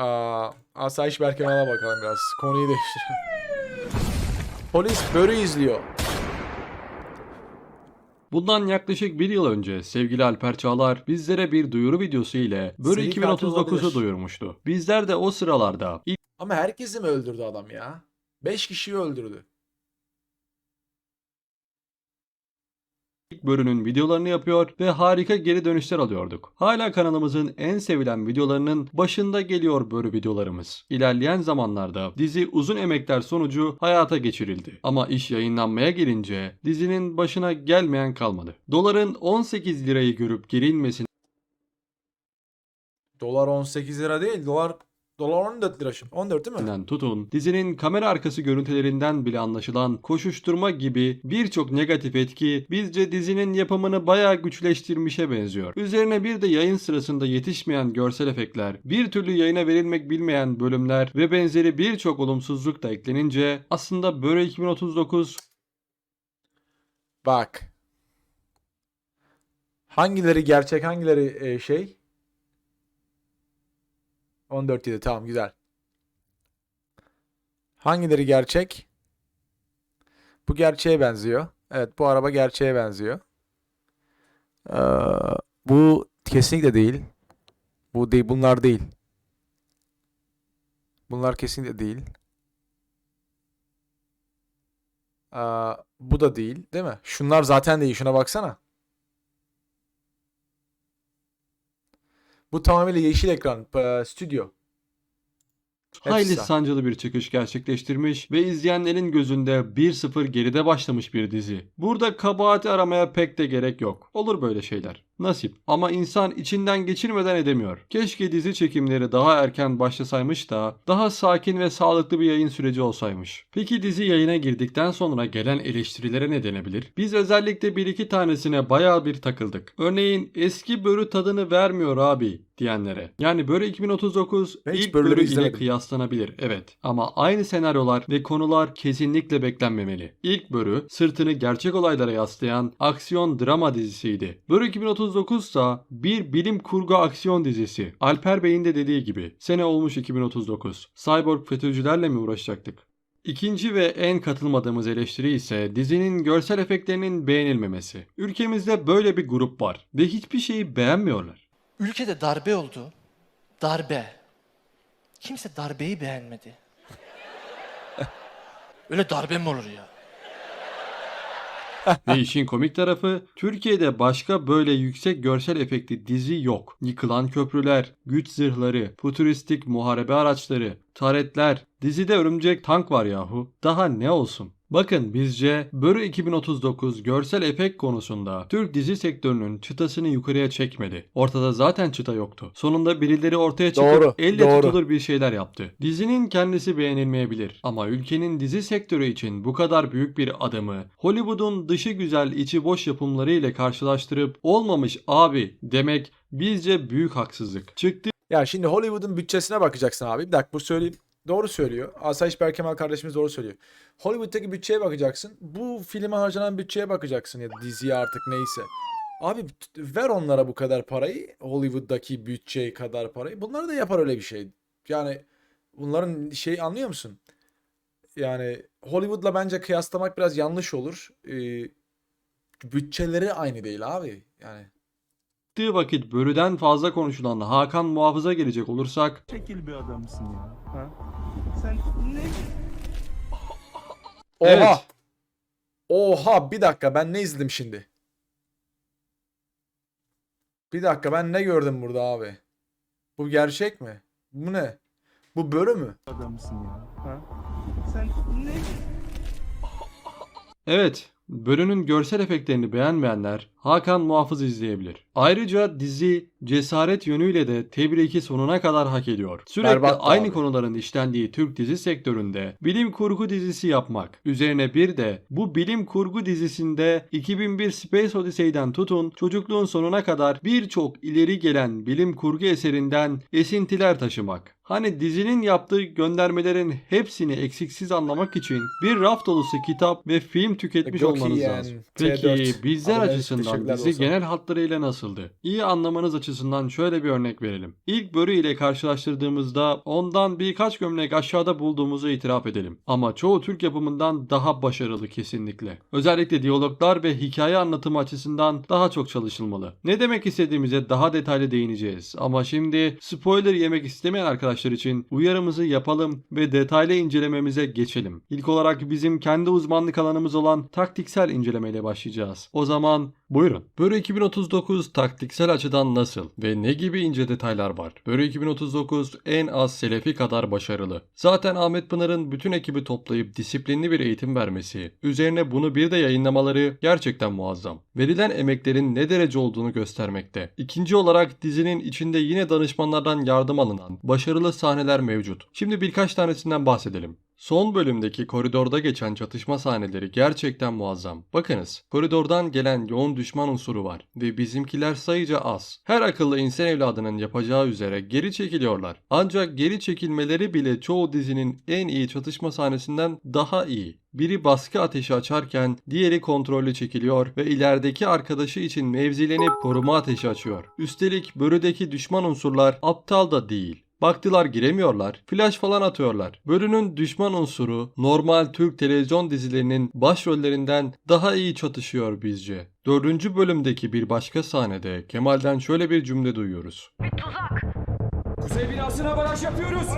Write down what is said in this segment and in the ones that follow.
Aa, Asayiş Berkemal'a bakalım biraz. Konuyu değiştirelim. Polis börü izliyor. Bundan yaklaşık bir yıl önce sevgili Alper Çağlar bizlere bir duyuru videosu ile Börü Seri katil 2039'u olabilir. duyurmuştu. Bizler de o sıralarda Ama herkesi mi öldürdü adam ya? 5 kişiyi öldürdü. İlk bölümün videolarını yapıyor ve harika geri dönüşler alıyorduk. Hala kanalımızın en sevilen videolarının başında geliyor böyle videolarımız. İlerleyen zamanlarda dizi uzun emekler sonucu hayata geçirildi. Ama iş yayınlanmaya gelince dizinin başına gelmeyen kalmadı. Doların 18 lirayı görüp geri inmesine Dolar 18 lira değil. Dolar dolar 14 lira. şimdi. 14 değil mi? Filmden tutun, dizinin kamera arkası görüntülerinden bile anlaşılan koşuşturma gibi birçok negatif etki bizce dizinin yapımını bayağı güçleştirmişe benziyor. Üzerine bir de yayın sırasında yetişmeyen görsel efektler, bir türlü yayına verilmek bilmeyen bölümler ve benzeri birçok olumsuzluk da eklenince aslında Böre 2039 Bak. Hangileri gerçek, hangileri e, şey? 14 yedi tamam güzel. Hangileri gerçek? Bu gerçeğe benziyor. Evet bu araba gerçeğe benziyor. Ee, bu kesinlikle değil. Bu değil, bunlar değil. Bunlar kesinlikle değil. Aa, bu da değil, değil mi? Şunlar zaten değil. Şuna baksana. Bu tamamıyla yeşil ekran, e, stüdyo. hayli Hepsi. sancılı bir çıkış gerçekleştirmiş ve izleyenlerin gözünde 1-0 geride başlamış bir dizi. Burada kabahati aramaya pek de gerek yok. Olur böyle şeyler. Nasip. Ama insan içinden geçirmeden edemiyor. Keşke dizi çekimleri daha erken başlasaymış da daha sakin ve sağlıklı bir yayın süreci olsaymış. Peki dizi yayına girdikten sonra gelen eleştirilere ne denebilir? Biz özellikle bir iki tanesine bayağı bir takıldık. Örneğin eski börü tadını vermiyor abi diyenlere. Yani Börü 2039 Ben hiç ilk börü ile izlemedim. kıyaslanabilir. Evet. Ama aynı senaryolar ve konular kesinlikle beklenmemeli. İlk börü sırtını gerçek olaylara yaslayan aksiyon drama dizisiydi. Börü 2039 ise bir bilim kurgu aksiyon dizisi. Alper Bey'in de dediği gibi. Sene olmuş 2039. Cyborg FETÖ'cülerle mi uğraşacaktık? İkinci ve en katılmadığımız eleştiri ise dizinin görsel efektlerinin beğenilmemesi. Ülkemizde böyle bir grup var ve hiçbir şeyi beğenmiyorlar. Ülkede darbe oldu. Darbe. Kimse darbeyi beğenmedi. Öyle darbe mi olur ya? Ve işin komik tarafı Türkiye'de başka böyle yüksek görsel efektli dizi yok. Yıkılan köprüler, güç zırhları, futuristik muharebe araçları, taretler, dizide örümcek tank var yahu. Daha ne olsun? Bakın bizce Börü 2039 görsel efekt konusunda Türk dizi sektörünün çıtasını yukarıya çekmedi. Ortada zaten çıta yoktu. Sonunda birileri ortaya çıkıp Doğru, elle doğru. tutulur bir şeyler yaptı. Dizinin kendisi beğenilmeyebilir ama ülkenin dizi sektörü için bu kadar büyük bir adımı Hollywood'un dışı güzel içi boş yapımları ile karşılaştırıp olmamış abi demek bizce büyük haksızlık. Çıktı Ya şimdi Hollywood'un bütçesine bakacaksın abi. Bir dakika bu söyleyeyim. Doğru söylüyor. Asayiş Berkemal kardeşimiz doğru söylüyor. Hollywood'daki bütçeye bakacaksın. Bu filme harcanan bütçeye bakacaksın ya da diziye artık neyse. Abi ver onlara bu kadar parayı. Hollywood'daki bütçe kadar parayı. Bunlar da yapar öyle bir şey. Yani bunların şey anlıyor musun? Yani Hollywood'la bence kıyaslamak biraz yanlış olur. Ee, bütçeleri aynı değil abi. Yani çıktığı vakit börüden fazla konuşulan Hakan Muhafız'a gelecek olursak şekil bir adamsın ya. Ha? Oha! Evet. Oha bir dakika ben ne izledim şimdi? Bir dakika ben ne gördüm burada abi? Bu gerçek mi? Bu ne? Bu börü mü? adamsın ya. Ha? Sen ne Evet, bölünün görsel efektlerini beğenmeyenler Hakan Muhafız izleyebilir. Ayrıca dizi cesaret yönüyle de tebriki sonuna kadar hak ediyor. Sürekli Berbat aynı abi. konuların işlendiği Türk dizi sektöründe bilim kurgu dizisi yapmak. Üzerine bir de bu bilim kurgu dizisinde 2001 Space Odyssey'den tutun çocukluğun sonuna kadar birçok ileri gelen bilim kurgu eserinden esintiler taşımak. Hani dizinin yaptığı göndermelerin hepsini eksiksiz anlamak için bir raf dolusu kitap ve film tüketmiş Çok olmanız yani. lazım. Peki T4. bizler Abi açısından Teşekkürler dizi dostlar. genel hatlarıyla nasıldı? İyi anlamanız açısından şöyle bir örnek verelim. İlk Börü ile karşılaştırdığımızda ondan birkaç gömlek aşağıda bulduğumuzu itiraf edelim. Ama çoğu Türk yapımından daha başarılı kesinlikle. Özellikle diyaloglar ve hikaye anlatımı açısından daha çok çalışılmalı. Ne demek istediğimize daha detaylı değineceğiz. Ama şimdi spoiler yemek istemeyen arkadaşlar için uyarımızı yapalım ve detaylı incelememize geçelim. İlk olarak bizim kendi uzmanlık alanımız olan taktiksel incelemeyle başlayacağız. O zaman buyurun. Börü 2039 taktiksel açıdan nasıl ve ne gibi ince detaylar var? Börü 2039 en az Selefi kadar başarılı. Zaten Ahmet Pınar'ın bütün ekibi toplayıp disiplinli bir eğitim vermesi, üzerine bunu bir de yayınlamaları gerçekten muazzam. Verilen emeklerin ne derece olduğunu göstermekte. İkinci olarak dizinin içinde yine danışmanlardan yardım alınan başarılı sahneler mevcut. Şimdi birkaç tanesinden bahsedelim. Son bölümdeki koridorda geçen çatışma sahneleri gerçekten muazzam. Bakınız, koridordan gelen yoğun düşman unsuru var ve bizimkiler sayıca az. Her akıllı insan evladının yapacağı üzere geri çekiliyorlar. Ancak geri çekilmeleri bile çoğu dizinin en iyi çatışma sahnesinden daha iyi. Biri baskı ateşi açarken diğeri kontrollü çekiliyor ve ilerideki arkadaşı için mevzilenip koruma ateşi açıyor. Üstelik börüdeki düşman unsurlar aptal da değil. Baktılar giremiyorlar. Flash falan atıyorlar. Bölünün düşman unsuru normal Türk televizyon dizilerinin başrollerinden daha iyi çatışıyor bizce. Dördüncü bölümdeki bir başka sahnede Kemal'den şöyle bir cümle duyuyoruz. Kuzey binasına baraj yapıyoruz.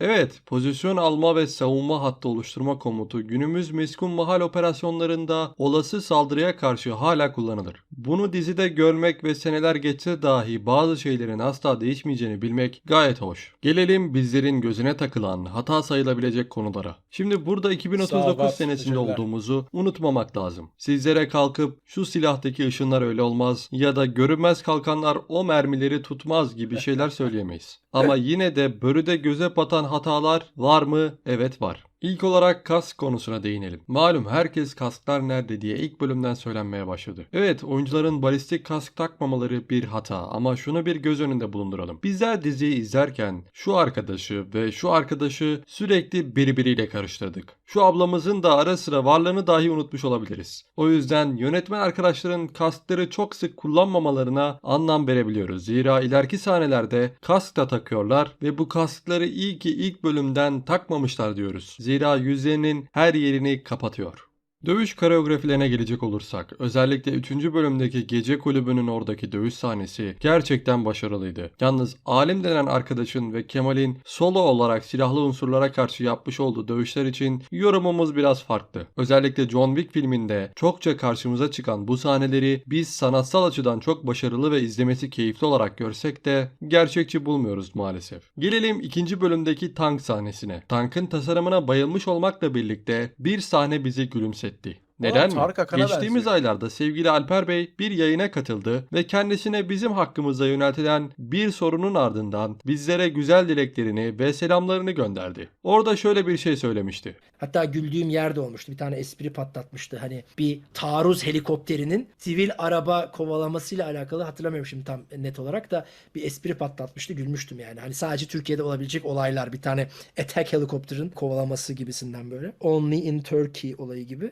Evet, pozisyon alma ve savunma hattı oluşturma komutu günümüz meskun mahal operasyonlarında olası saldırıya karşı hala kullanılır. Bunu dizide görmek ve seneler geçse dahi bazı şeylerin asla değişmeyeceğini bilmek gayet hoş. Gelelim bizlerin gözüne takılan hata sayılabilecek konulara. Şimdi burada Sağ ol, 2039 Bat. senesinde olduğumuzu unutmamak lazım. Sizlere kalkıp şu silahtaki ışınlar öyle olmaz ya da görünmez kalkanlar o mermileri tutmaz gibi şeyler söyleyemeyiz. Ama yine de börüde göze batan hatalar var mı? Evet var. İlk olarak kask konusuna değinelim. Malum herkes kasklar nerede diye ilk bölümden söylenmeye başladı. Evet oyuncuların balistik kask takmamaları bir hata ama şunu bir göz önünde bulunduralım. Bizler diziyi izlerken şu arkadaşı ve şu arkadaşı sürekli birbiriyle karıştırdık. Şu ablamızın da ara sıra varlığını dahi unutmuş olabiliriz. O yüzden yönetmen arkadaşların kaskları çok sık kullanmamalarına anlam verebiliyoruz. Zira ileriki sahnelerde kask da takıyorlar ve bu kaskları iyi ki ilk bölümden takmamışlar diyoruz. Zira yüzlerinin her yerini kapatıyor. Dövüş koreografilerine gelecek olursak, özellikle 3. bölümdeki gece kulübünün oradaki dövüş sahnesi gerçekten başarılıydı. Yalnız Alim denen arkadaşın ve Kemal'in solo olarak silahlı unsurlara karşı yapmış olduğu dövüşler için yorumumuz biraz farklı. Özellikle John Wick filminde çokça karşımıza çıkan bu sahneleri biz sanatsal açıdan çok başarılı ve izlemesi keyifli olarak görsek de gerçekçi bulmuyoruz maalesef. Gelelim ikinci bölümdeki tank sahnesine. Tankın tasarımına bayılmış olmakla birlikte bir sahne bizi setti. Neden mi? Geçtiğimiz benziyor. aylarda sevgili Alper Bey bir yayına katıldı ve kendisine bizim hakkımızda yöneltilen bir sorunun ardından bizlere güzel dileklerini ve selamlarını gönderdi. Orada şöyle bir şey söylemişti. Hatta güldüğüm yerde olmuştu. Bir tane espri patlatmıştı. Hani bir taarruz helikopterinin sivil araba kovalamasıyla alakalı hatırlamıyorum şimdi tam net olarak da bir espri patlatmıştı. Gülmüştüm yani. Hani sadece Türkiye'de olabilecek olaylar. Bir tane attack helikopterin kovalaması gibisinden böyle. Only in Turkey olayı gibi.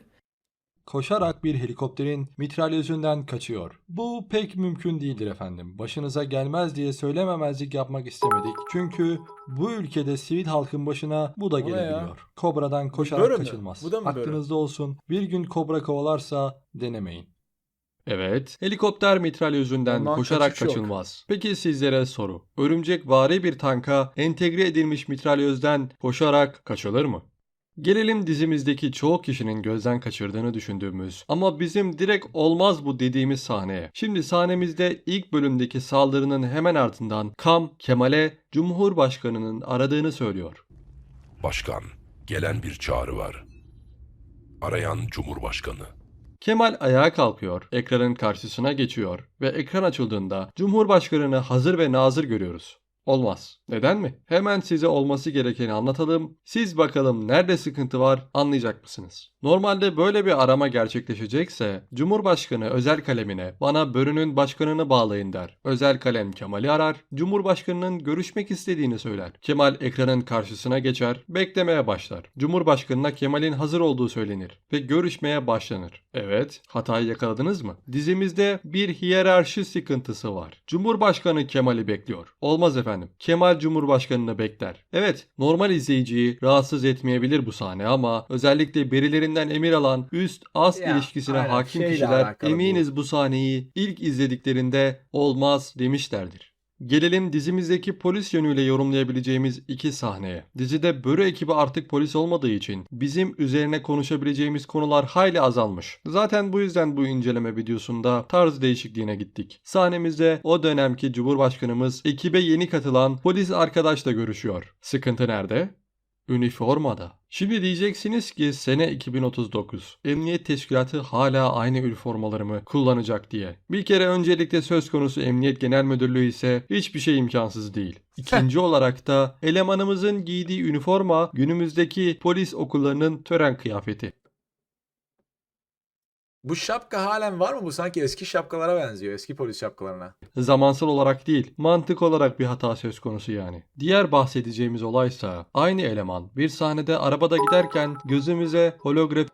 Koşarak bir helikopterin mitralyözünden kaçıyor. Bu pek mümkün değildir efendim. Başınıza gelmez diye söylememezlik yapmak istemedik. Çünkü bu ülkede sivil halkın başına bu da gelebiliyor. Kobradan koşarak Börü mü? kaçılmaz. Bu da mı? Aklınızda olsun. Bir gün kobra kovalarsa denemeyin. Evet. Helikopter mitralyözünden Ondan koşarak kaçış yok. kaçılmaz. Peki sizlere soru. Örümcek vari bir tanka entegre edilmiş mitralyözden koşarak kaçılır mı? Gelelim dizimizdeki çoğu kişinin gözden kaçırdığını düşündüğümüz ama bizim direkt olmaz bu dediğimiz sahneye. Şimdi sahnemizde ilk bölümdeki saldırının hemen ardından Kam Kemal'e Cumhurbaşkanı'nın aradığını söylüyor. Başkan, gelen bir çağrı var. Arayan Cumhurbaşkanı. Kemal ayağa kalkıyor, ekranın karşısına geçiyor ve ekran açıldığında Cumhurbaşkanı'nı hazır ve nazır görüyoruz. Olmaz. Neden mi? Hemen size olması gerekeni anlatalım. Siz bakalım nerede sıkıntı var anlayacak mısınız? Normalde böyle bir arama gerçekleşecekse Cumhurbaşkanı özel kalemine bana börünün başkanını bağlayın der. Özel kalem Kemal'i arar, Cumhurbaşkanının görüşmek istediğini söyler. Kemal ekranın karşısına geçer, beklemeye başlar. Cumhurbaşkanına Kemal'in hazır olduğu söylenir ve görüşmeye başlanır. Evet, hatayı yakaladınız mı? Dizimizde bir hiyerarşi sıkıntısı var. Cumhurbaşkanı Kemal'i bekliyor. Olmaz efendim. Kemal Cumhurbaşkanını bekler. Evet, normal izleyiciyi rahatsız etmeyebilir bu sahne ama özellikle birilerinden emir alan üst Ya, ilişkisine aynen, hakim kişiler alakalı bu. eminiz bu sahneyi ilk izlediklerinde olmaz demişlerdir. Gelelim dizimizdeki polis yönüyle yorumlayabileceğimiz iki sahneye. Dizide Börü ekibi artık polis olmadığı için bizim üzerine konuşabileceğimiz konular hayli azalmış. Zaten bu yüzden bu inceleme videosunda tarz değişikliğine gittik. Sahnemizde o dönemki Cumhurbaşkanımız ekibe yeni katılan polis arkadaşla görüşüyor. Sıkıntı nerede? Üniformada. Şimdi diyeceksiniz ki sene 2039. Emniyet teşkilatı hala aynı üniformaları mı kullanacak diye. Bir kere öncelikle söz konusu Emniyet Genel Müdürlüğü ise hiçbir şey imkansız değil. İkinci olarak da elemanımızın giydiği üniforma günümüzdeki polis okullarının tören kıyafeti. Bu şapka halen var mı? Bu sanki eski şapkalara benziyor. Eski polis şapkalarına. Zamansal olarak değil, mantık olarak bir hata söz konusu yani. Diğer bahsedeceğimiz olaysa aynı eleman bir sahnede arabada giderken gözümüze holografi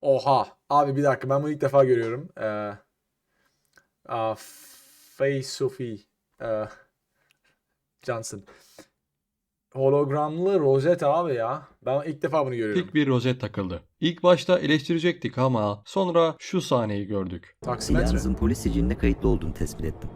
Oha. Abi bir dakika ben bunu ilk defa görüyorum. Ee, aa, Faye Sophie ee, Johnson. Hologramlı rozet abi ya. Ben ilk defa bunu görüyorum. bir rozet takıldı. İlk başta eleştirecektik ama sonra şu sahneyi gördük. Taksimetre. Silahınızın polis siciline kayıtlı olduğunu tespit ettim.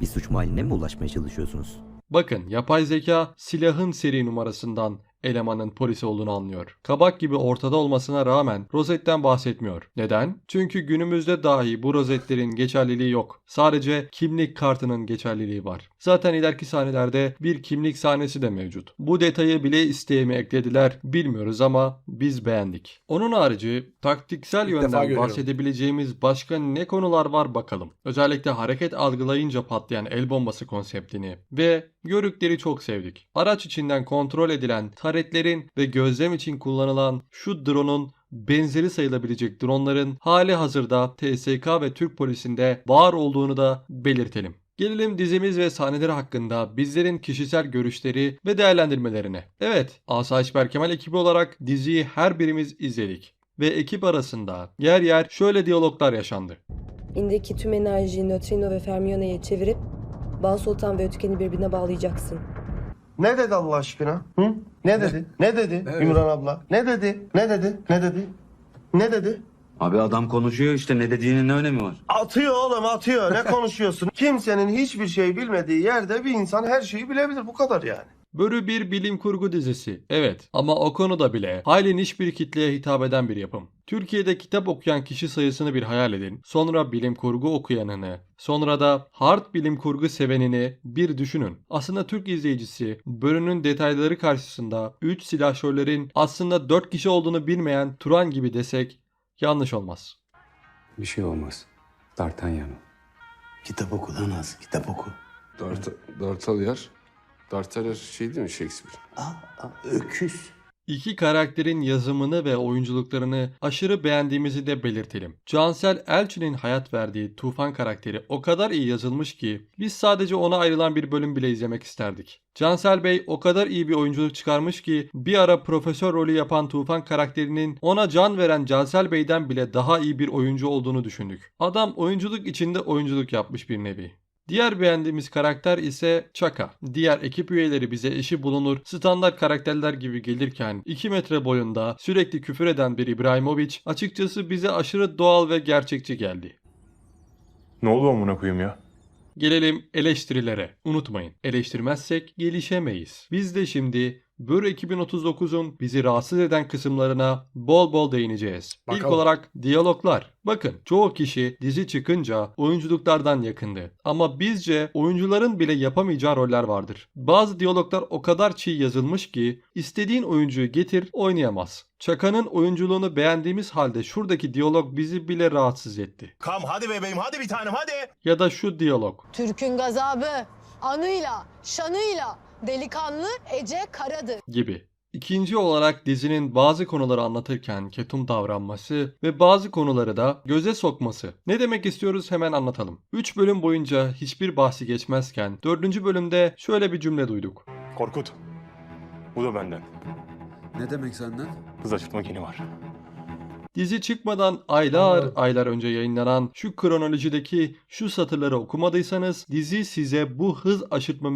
Bir suç mahalline mi ulaşmaya çalışıyorsunuz? Bakın yapay zeka silahın seri numarasından elemanın polis olduğunu anlıyor. Kabak gibi ortada olmasına rağmen rozetten bahsetmiyor. Neden? Çünkü günümüzde dahi bu rozetlerin geçerliliği yok. Sadece kimlik kartının geçerliliği var. Zaten ileriki sahnelerde bir kimlik sahnesi de mevcut. Bu detayı bile isteyeme eklediler bilmiyoruz ama biz beğendik. Onun harici taktiksel İlk yönden bahsedebileceğimiz başka ne konular var bakalım. Özellikle hareket algılayınca patlayan el bombası konseptini ve Yörükleri çok sevdik. Araç içinden kontrol edilen taretlerin ve gözlem için kullanılan şu drone'un benzeri sayılabilecek dronların hali hazırda TSK ve Türk polisinde var olduğunu da belirtelim. Gelelim dizimiz ve sahneleri hakkında bizlerin kişisel görüşleri ve değerlendirmelerine. Evet, Asayiş Berkemal ekibi olarak diziyi her birimiz izledik. Ve ekip arasında yer yer şöyle diyaloglar yaşandı. İndeki tüm enerjiyi nötrino ve fermiyone'ye çevirip Bal Sultan ve Ötüken'i birbirine bağlayacaksın. Ne dedi Allah aşkına? Hı? Ne dedi? Ne dedi Ne dedi? Ümran abla? Ne dedi? Ne dedi? Ne dedi? Ne dedi? Abi adam konuşuyor işte ne dediğinin ne önemi var? Atıyor oğlum atıyor. Ne konuşuyorsun? Kimsenin hiçbir şey bilmediği yerde bir insan her şeyi bilebilir. Bu kadar yani. Börü bir bilim kurgu dizisi. Evet ama o konuda bile hayli niş bir kitleye hitap eden bir yapım. Türkiye'de kitap okuyan kişi sayısını bir hayal edin. Sonra bilim kurgu okuyanını, sonra da hard bilim kurgu sevenini bir düşünün. Aslında Türk izleyicisi Börü'nün detayları karşısında 3 silahşörlerin aslında 4 kişi olduğunu bilmeyen Turan gibi desek yanlış olmaz. Bir şey olmaz. D'Artagnan. Kitap oku lan az. Kitap oku. Dartalyer. Dartalyer şey değil mi Shakespeare? Öküz. İki karakterin yazımını ve oyunculuklarını aşırı beğendiğimizi de belirtelim. Cansel Elçi'nin hayat verdiği Tufan karakteri o kadar iyi yazılmış ki biz sadece ona ayrılan bir bölüm bile izlemek isterdik. Cansel Bey o kadar iyi bir oyunculuk çıkarmış ki bir ara profesör rolü yapan Tufan karakterinin ona can veren Cansel Bey'den bile daha iyi bir oyuncu olduğunu düşündük. Adam oyunculuk içinde oyunculuk yapmış bir nevi. Diğer beğendiğimiz karakter ise Chaka. Diğer ekip üyeleri bize eşi bulunur, standart karakterler gibi gelirken 2 metre boyunda sürekli küfür eden bir İbrahimovic açıkçası bize aşırı doğal ve gerçekçi geldi. Ne oldu amına koyayım ya? Gelelim eleştirilere. Unutmayın, eleştirmezsek gelişemeyiz. Biz de şimdi Bör 2039'un bizi rahatsız eden kısımlarına bol bol değineceğiz. İlk Bakalım. olarak diyaloglar. Bakın çoğu kişi dizi çıkınca oyunculuklardan yakındı. Ama bizce oyuncuların bile yapamayacağı roller vardır. Bazı diyaloglar o kadar çiğ yazılmış ki istediğin oyuncuyu getir oynayamaz. Çaka'nın oyunculuğunu beğendiğimiz halde şuradaki diyalog bizi bile rahatsız etti. Kam hadi bebeğim hadi bir tanem hadi. Ya da şu diyalog. Türk'ün gazabı Anıyla, şanıyla delikanlı Ece Karadır. gibi. İkinci olarak dizinin bazı konuları anlatırken ketum davranması ve bazı konuları da göze sokması. Ne demek istiyoruz hemen anlatalım. 3 bölüm boyunca hiçbir bahsi geçmezken 4. bölümde şöyle bir cümle duyduk. Korkut. Bu da benden. Ne demek senden? Hız açırtma geni var. Dizi çıkmadan aylar aylar önce yayınlanan şu kronolojideki şu satırları okumadıysanız dizi size bu hız aşırtma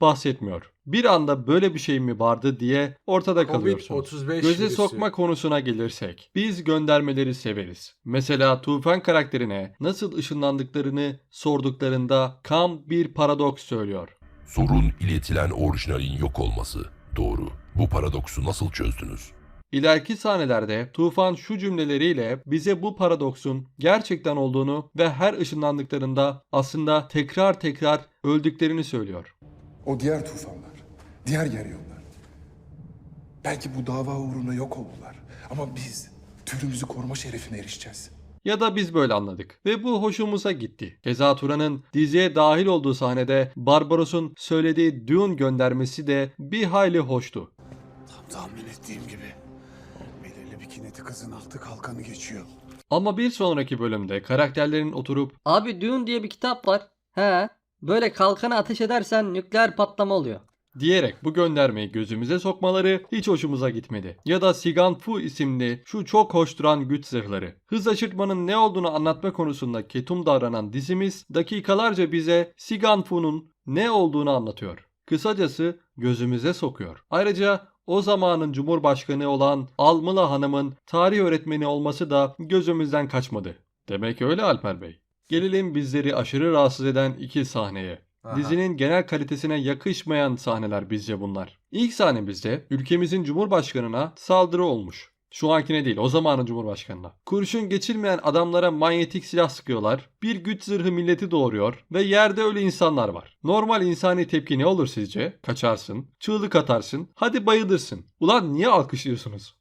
bahsetmiyor. Bir anda böyle bir şey mi vardı diye ortada kalıyorsunuz. Covid-35 Göze virüsü. sokma konusuna gelirsek, biz göndermeleri severiz. Mesela Tufan karakterine nasıl ışınlandıklarını sorduklarında Kam bir paradoks söylüyor. Sorun iletilen orijinalin yok olması. Doğru. Bu paradoksu nasıl çözdünüz? İleriki sahnelerde Tufan şu cümleleriyle bize bu paradoksun gerçekten olduğunu ve her ışınlandıklarında aslında tekrar tekrar öldüklerini söylüyor. O diğer tufanlar, diğer yer yollar. Belki bu dava uğruna yok oldular. Ama biz türümüzü koruma şerefine erişeceğiz. Ya da biz böyle anladık ve bu hoşumuza gitti. Keza Turan'ın diziye dahil olduğu sahnede Barbaros'un söylediği Dune göndermesi de bir hayli hoştu. Tam tahmin ettiğim gibi. Kinetik hızın altı kalkanı geçiyor. Ama bir sonraki bölümde karakterlerin oturup Abi Dune diye bir kitap var. He. Böyle kalkanı ateş edersen nükleer patlama oluyor. diyerek bu göndermeyi gözümüze sokmaları hiç hoşumuza gitmedi. Ya da Sigan Fu isimli şu çok hoş duran güç zırhları. Hız aşırtmanın ne olduğunu anlatma konusunda ketum davranan dizimiz dakikalarca bize Sigan Fu'nun ne olduğunu anlatıyor. Kısacası gözümüze sokuyor. Ayrıca o zamanın Cumhurbaşkanı olan Almıla Hanım'ın tarih öğretmeni olması da gözümüzden kaçmadı. Demek öyle Alper Bey. Gelelim bizleri aşırı rahatsız eden iki sahneye. Aha. Dizinin genel kalitesine yakışmayan sahneler bizce bunlar. İlk sahnemizde ülkemizin cumhurbaşkanına saldırı olmuş. Şu ankine değil o zamanın cumhurbaşkanına. Kurşun geçirmeyen adamlara manyetik silah sıkıyorlar. Bir güç zırhı milleti doğuruyor ve yerde öyle insanlar var. Normal insani tepki ne olur sizce? Kaçarsın, çığlık atarsın, hadi bayılırsın. Ulan niye alkışlıyorsunuz?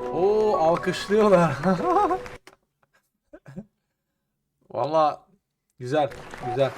Oo alkışlıyorlar. Valla güzel güzel.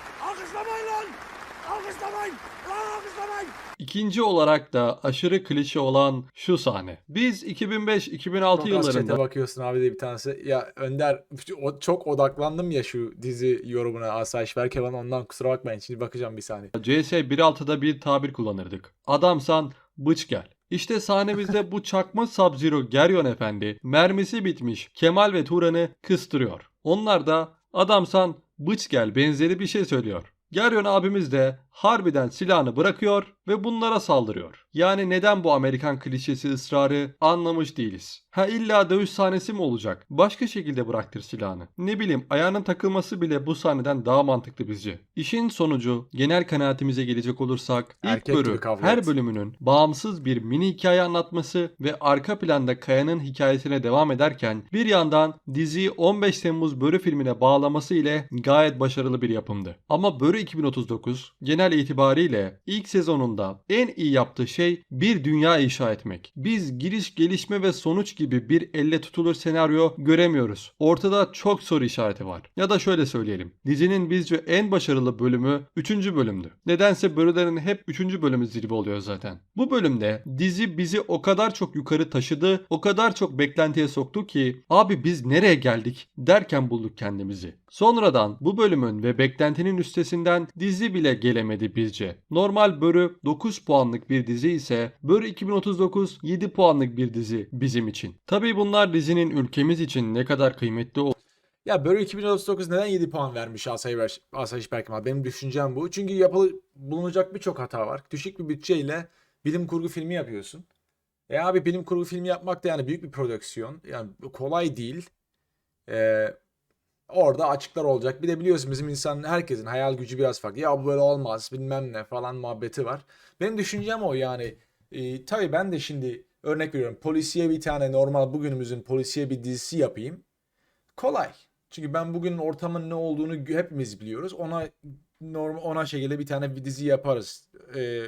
İkinci olarak da aşırı klişe olan şu sahne. Biz 2005-2006 Çok az yıllarında bakıyorsun abi de bir tanesi. Ya Önder o, çok odaklandım ya şu dizi yorumuna Asayiş Berkevan ondan kusura bakmayın. Şimdi bakacağım bir saniye. CS 1.6'da bir tabir kullanırdık. Adamsan bıç gel. İşte sahnemizde bu çakma Sub-Zero Geryon Efendi mermisi bitmiş Kemal ve Turan'ı kıstırıyor. Onlar da adamsan bıç gel benzeri bir şey söylüyor. Geryon abimiz de harbiden silahını bırakıyor ve bunlara saldırıyor. Yani neden bu Amerikan klişesi ısrarı anlamış değiliz. Ha illa dövüş sahnesi mi olacak? Başka şekilde bıraktır silahını. Ne bileyim ayağının takılması bile bu sahneden daha mantıklı bizce. İşin sonucu genel kanaatimize gelecek olursak ilk Erkek bölüm her bölümünün bağımsız bir mini hikaye anlatması ve arka planda Kaya'nın hikayesine devam ederken bir yandan diziyi 15 Temmuz Börü filmine bağlaması ile gayet başarılı bir yapımdı. Ama Börü 2039 genel itibariyle ilk sezonunda en iyi yaptığı şey bir dünya inşa etmek. Biz giriş, gelişme ve sonuç gibi bir elle tutulur senaryo göremiyoruz. Ortada çok soru işareti var. Ya da şöyle söyleyelim. Dizinin bizce en başarılı bölümü 3. bölümdü. Nedense bölümlerin hep 3. bölümü zirve oluyor zaten. Bu bölümde dizi bizi o kadar çok yukarı taşıdı, o kadar çok beklentiye soktu ki abi biz nereye geldik derken bulduk kendimizi. Sonradan bu bölümün ve beklentinin üstesinden dizi bile gelemedi bizce. Normal bölü 9 puanlık bir dizi ise bölü 2039 7 puanlık bir dizi bizim için. Tabi bunlar dizinin ülkemiz için ne kadar kıymetli Ya Börü 2039 neden 7 puan vermiş Asayiş, Asayiş Berkemal? Benim düşüncem bu. Çünkü yapılı bulunacak birçok hata var. Düşük bir bütçeyle bilim kurgu filmi yapıyorsun. E abi bilim kurgu filmi yapmak da yani büyük bir prodüksiyon. Yani kolay değil. Ee, orada açıklar olacak. Bir de biliyorsun bizim insanın herkesin hayal gücü biraz farklı. Ya bu böyle olmaz bilmem ne falan muhabbeti var. Benim düşüncem o yani. E, tabii ben de şimdi örnek veriyorum. Polisiye bir tane normal bugünümüzün polisiye bir dizisi yapayım. Kolay. Çünkü ben bugünün ortamın ne olduğunu hepimiz biliyoruz. Ona normal ona şekilde bir tane bir dizi yaparız. Ee,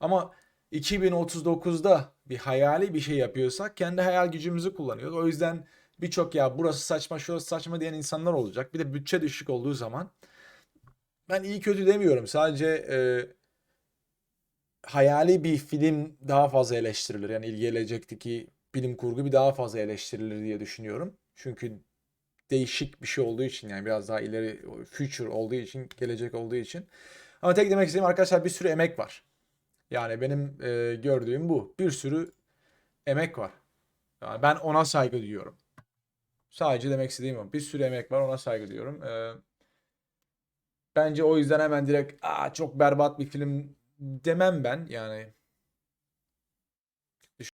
ama 2039'da bir hayali bir şey yapıyorsak kendi hayal gücümüzü kullanıyoruz. O yüzden birçok ya burası saçma şurası saçma diyen insanlar olacak. Bir de bütçe düşük olduğu zaman ben iyi kötü demiyorum. Sadece e, hayali bir film daha fazla eleştirilir. Yani gelecekteki bilim kurgu bir daha fazla eleştirilir diye düşünüyorum. Çünkü değişik bir şey olduğu için yani biraz daha ileri future olduğu için, gelecek olduğu için. Ama tek demek istediğim arkadaşlar bir sürü emek var. Yani benim e, gördüğüm bu. Bir sürü emek var. Yani ben ona saygı duyuyorum. Sadece demek istediğim o. Bir sürü emek var ona saygı duyuyorum. Ee, bence o yüzden hemen direkt Aa, çok berbat bir film demem ben. Yani